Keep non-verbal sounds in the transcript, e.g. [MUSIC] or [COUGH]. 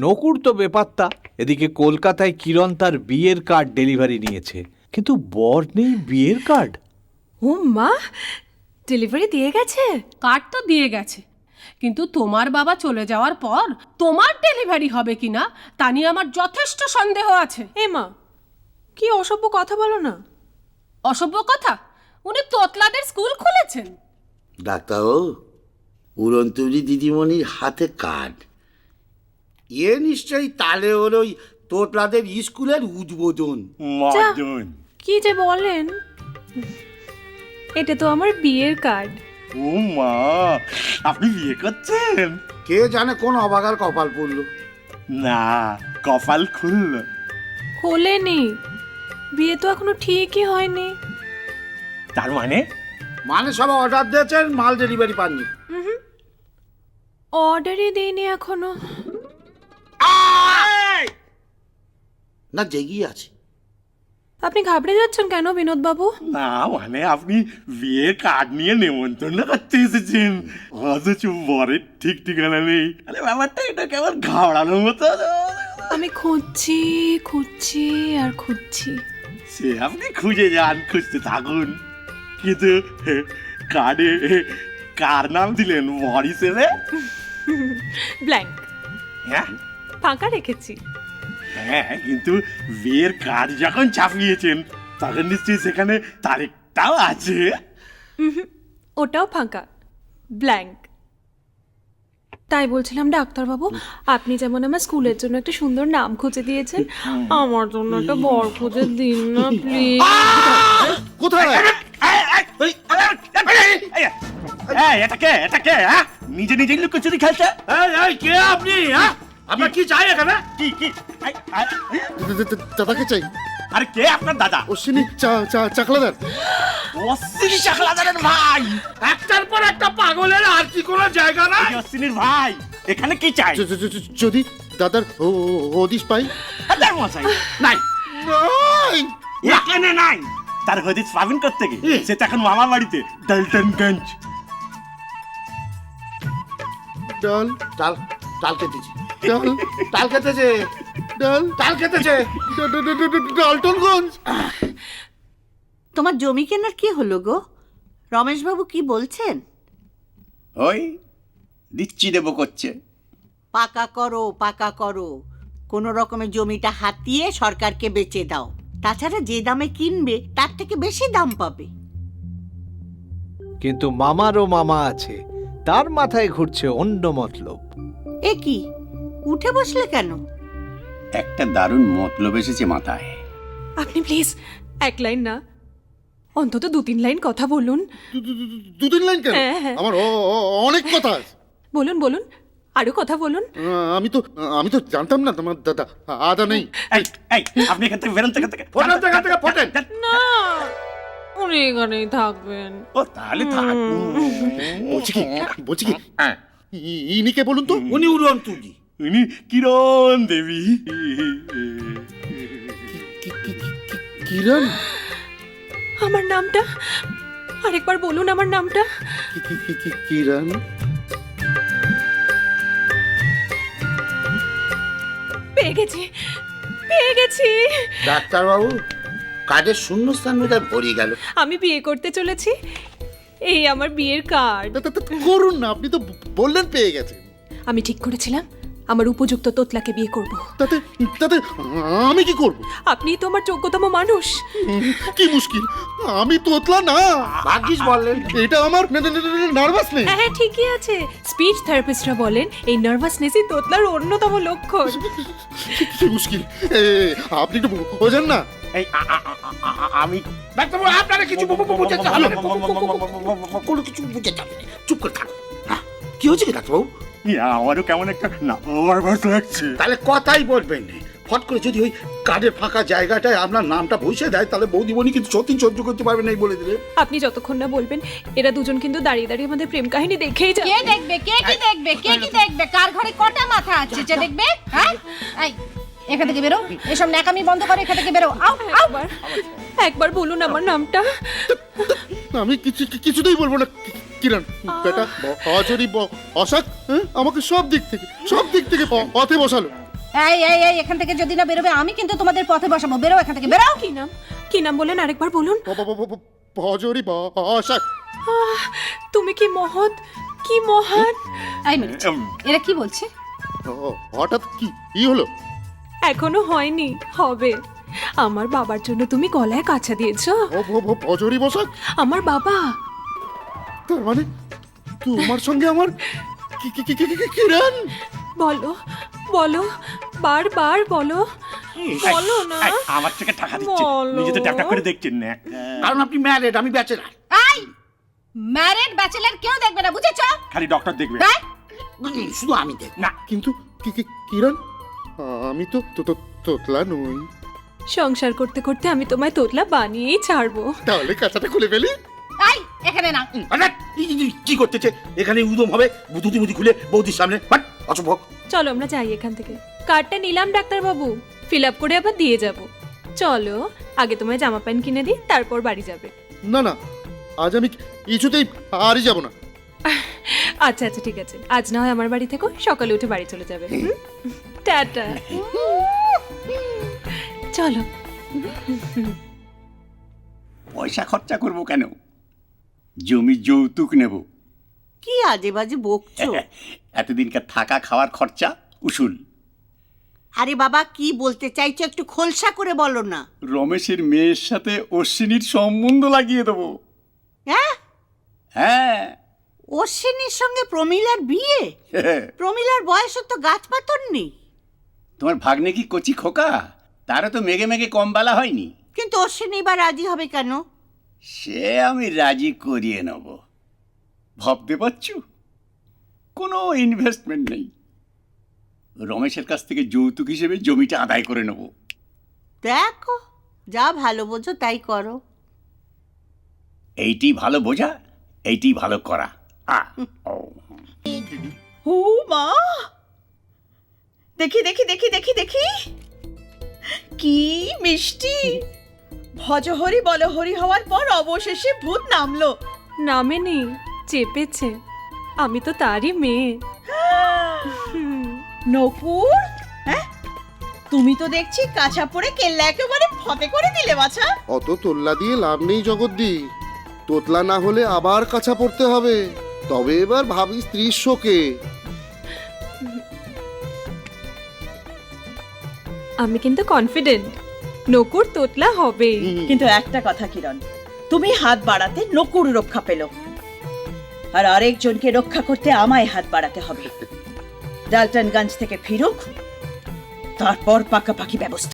নকুর তো বেপাত্তা এদিকে কলকাতায় কিরণ তার বিয়ের কার্ড ডেলিভারি নিয়েছে। কিন্তু বর নেই বিয়ের কার্ড ও মা ডেলিভারি দিয়ে গেছে? কার্ড তো দিয়ে গেছে। কিন্তু তোমার বাবা চলে যাওয়ার পর তোমার ডেলিভারি হবে কিনা তা নিয়ে আমার যথেষ্ট সন্দেহ আছে। এ মা কি অসভ্য কথা বলো না। অসভ্য কথা? উনি তোতলাদের স্কুল খুলেছেন। ডাক্তারবাবু উড়ন্তরি দিদিমণির হাতে কার্ড এ নিশ্চয়ই তালে ওর ওই তোতলাদের স্কুলের উদ্বোধন। মদন কি যে বলেন। এটা তো আমার বিয়ের কার্ড। ও মা আপনি বিয়ে করছেন? কে জানে কোন অবাগার কপাল পড়ল। না কপাল খুলল। খোলেনি। বিয়ে তো এখনও ঠিকই হয়নি। তার মানে? মানে সব অর্ডার দিয়েছেন মাল ডেলিভারি পাননি। অর্ডারই দিইনি এখনও। না জেগিয়ে আছে। আপনি ঘাবড়ে যাচ্ছেন কেন বিনোদ বাবু না মানে আপনি বিয়ের কার্ড নিয়ে নেমন্তন্ন করতে এসেছেন। অথচ বরের ঠিক ঠিকানা নেই। আরে ব্যাপারটা এটা কেমন ঘাবড়ানোর মতো? আমি খুঁজছি খুঁজছি আর খুঁজছি। সে আপনি খুঁজে যান খুঁজতে থাকুন। কিন্তু কার্ডে কার নাম দিলেন বর হিসেবে ব্ল্যাঙ্ক। হ্যাঁ? ফাঁকা রেখেছি। হ্যাঁ কিন্তু বিয়ের কার্ড যখন ছাপিয়েছেন তখন নিশ্চয়ই সেখানে তারিখটাও আছে। ওটাও ফাঁকা ব্ল্যাঙ্ক তাই বলছিলাম ডাক্তারবাবু আপনি যেমন আমার স্কুলের জন্য একটা সুন্দর নাম খুঁজে দিয়েছেন আমার জন্য একটা বর খুঁজে দিন না প্লিজ কোথায়? এই, এটা কে এটা কে হ্যাঁ? নিজে নিজে লুকোচুরি খেলছে? কে আপনি হ্যাঁ? আপনার কি? চাই এখানে? কি কি? দাদাকে চাই। আরে কে? আপনার দাদা? অশ্বিনী চাকলাদার। অশ্বিনী চাকলাদারের ভাই। একটার পর একটা পাগলের আর কি কোনো জায়গা নাই? অশ্বিনীর ভাই এখানে কি চাই? যদি দাদার হদিশ পাই। মশাই নাই। নাই! এখানে নাই। তার হদিস পাবেন করতে গিয়ে। সে তো এখন মামার বাড়িতে ডালটনগঞ্জ। ডাল ডাল ডাল কেটেছে। ডাল ডাল কেটেছে। ডাল ডাল ডা- ডালটনগঞ্জ। তোমার জমি কেনার কি হলো গো? রমেশবাবু কি বলছেন? ওই দিচ্ছি দেবো করছে। পাকা করো পাকা করো। কোনো রকমে জমিটা হাতিয়ে সরকারকে বেচে দাও। তাছাড়া যে দামে কিনবে তার থেকে বেশি দাম পাবে। কিন্তু মামারও মামা আছে। তার মাথায় ঘুরছে অন্য মতলব। এ কি? উঠে বসলে কেন? একটা দারুণ মতলব এসেছে মাথায়। আপনি প্লিজ এক লাইন না। অন্তত দু তিন লাইন কথা বলুন। দু- তিন লাইন কেন? হ্যাঁ, হ্যাঁ। আমার অ- অ- অনেক কথা আছে। বলুন বলুন আরও কথা বলুন। আহ, আমি তো আমি তো জানতাম না তোমার দাদা আদা নেই। এই এই আপনি এখান থেকে বেরোন থেকে থেকে। ফোটেন থেকে থেকে ফোটেন। না উনি এখানেই থাকবেন। ও তাহলে থাকুন। বলছি কি? বলছি কি? ই- ইনিকে বলুন তো। উনি উড়ন্তুজি উনি কিরণ দেবী। কিরণ? আমার নামটা? আরেকবার বলুন আমার নামটা। কি- কি- কি- কি- কিরণ? পেয়ে গেছি পেয়ে গেছি। ডাক্তারবাবু কাজের শূন্যস্থান বোধহয় ভরিয়ে গেল। আমি বিয়ে করতে চলেছি। এই আমার বিয়ের কার্ড। তা- তা- তা করুন না আপনি তো বললেন পেয়ে গেছেন আমি ঠিক করেছিলাম। আমার উপযুক্ত তোতলাকে বিয়ে করব তাতে তাতে আমি কি করব আপনি তো আমার যোগ্যতম মানুষ কি মুশকিল আমি তোতলা না ভাগ্যিস বললেন এটা আমার নার্ভাসনেস হ্যাঁ হ্যাঁ ঠিকই আছে স্পিচ থেরাপিস্টরা বলেন এই নার্ভাসনেসই তোতলার অন্যতম লক্ষণ কি মুশকিল আপনি একটু বোঝেন না এই আমি ডাক্তারবাবু আপনারা কিছু বুঝাতে হবে না। কোনো কিছু বুঝাতে হবে চুপ করে থাকুন হ্যাঁ, কি হয়েছে কি ডাক্তারবাবু ইয়া, আমারও কেমন একটা নার্ভাস লাগছে। তাহলে কথাই বলবেন না। ফট করে যদি ওই কার্ডের ফাঁকা জায়গাটায় আপনার নামটা বসে দেয় তাহলে বৌদিমণি কিন্তু সত্যি সহ্য করতে পারবে না এই বলে দিলে। আপনি যতক্ষণ না বলবেন এরা দুজন কিন্তু দাঁড়িয়ে দাঁড়িয়ে আমাদের প্রেম কাহিনী দেখেই কে দেখবে কে কি দেখবে কে কি দেখবে? কার ঘরে কটা মাথা আছে যে দেখবে? হ্যাঁ? এই এখান থেকে বেরো। এসব ন্যাকামি বন্ধ করে এখান থেকে বেরো। আউ আউ। একবার একবার বলুন আমার নামটা। আমি কিছু কিছুতেই বলব না। কি- কিরণ বেটা অচরি অশাক হ্যাঁ? আমাকে সব দিক থেকে সব দিক থেকে প- পথে বসালো। এই এই এই এখান থেকে যদি না বেরোবে আমি কিন্তু তোমাদের পথে বসাবো। বেরো এখান থেকে বেরো। কি নাম? কি নাম বলেন আরেকবার বলুন। ভজরি আহ, তুমি কি মহৎ? কি মহান? এই মিনিট এরা কি বলছে? হঠাৎ কি কি হলো? এখনও হয়নি হবে। আমার বাবার জন্য তুমি গলায় কাছা দিয়েছ। ভজরি বসা আমার বাবা তার মানে? তোমার সঙ্গে আমার কি কি কি কি কি- কিরণ? বলো বলো বারবার বলো। বলো না। আমার থেকে টাকা দিচ্ছে। নিজে তো ট্যাপটা করে দেখছেন না কারণ আপনি ম্যারেড আমি ব্যাচেলার এই ম্যারিড ব্যাচেলার কেউ দেখবে না বুঝেছ? খালি ডক্টর দেখবে। তাই শুধু আমি দেখ না। কিন্তু কি কি কিরণ? আমি তো তো তো তোতলা নই। সংসার করতে করতে আমি তোমায় তোতলা বানিয়েই ছাড়বো। তাহলে কাঁচাটা খুলে ফেলি। এখানে না। আরে, কি করতেছে? এখানে উদম হবে বুধুতি মুদি খুলে বৌদির সামনে। বাট অসম্ভব। চলো আমরা যাই এখান থেকে। কার্ডটা নিলাম ডাক্তারবাবু। ফিল আপ করে আবার দিয়ে যাব। চলো আগে তোমায় জামা প্যান্ট কিনে দিই তারপর বাড়ি যাবে। না না আজ আমি কিছুতেই আরই যাব না। আচ্ছা আচ্ছা ঠিক আছে। আজ না হয় আমার বাড়ি থেকো সকালে উঠে বাড়ি চলে যাবে। হুম? টাটা। চলো। পয়সা খরচা করব কেন? জমি যৌতুক নেব। কি আজে বাজে বকছো? [LAUGHS] এতদিনকার থাকা খাওয়ার খরচা উসুল। আরে বাবা কি বলতে চাইছো একটু খোলসা করে বলো না। রমেশের মেয়ের সাথে অশ্বিনীর সম্বন্ধ লাগিয়ে দেবো। হ্যাঁ? হ্যাঁ। অশ্বিনীর সঙ্গে প্রমিলার বিয়ে? [LAUGHS] প্রমিলার বয়সের তো গাছ পাতর নেই। তোমার ভাগ্নে কি কচি খোকা? তারও তো মেঘে মেঘে কম বেলা হয়নি। কিন্তু অশ্বিনী এবার রাজি হবে কেন? সে আমি রাজি করিয়ে নেব। ভাবতে পারছ? কোনো ইনভেস্টমেন্ট নেই। রমেশের কাছ থেকে যৌতুক হিসেবে জমিটা আদায় করে নেব। দেখো যা ভালো বোঝো তাই করো। এইটি ভালো বোঝা এইটি ভালো করা। আ, ও। ও মা! দেখি দেখি দেখি দেখি দেখি! কি মিষ্টি! ভজহরি বলহরি হওয়ার পর অবশেষে ভূত নামলো। নামেনি চেপেছে। আমি তো তারই মেয়ে। নকুর হ্যাঁ? তুমি তো দেখছি কাঁচা পড়ে কেল্লা একেবারে ফতে করে দিলে বাছা। অত তোল্লা দিয়ে লাভ নেই জগদ্দি। তোতলা না হলে আবার কাছা পড়তে হবে। তবে এবার ভাবি স্ত্রীর শোকে। আমি কিন্তু কনফিডেন্ট নকুর তোতলা হবে। কিন্তু একটা কথা কিরণ তুমি হাত বাড়াতে নকুর রক্ষা পেল। আর আরেকজনকে রক্ষা করতে আমায় হাত বাড়াতে হবে। [LAUGHS] ডালটনগঞ্জ থেকে ফিরুক তারপর পাকাপাকি ব্যবস্থা।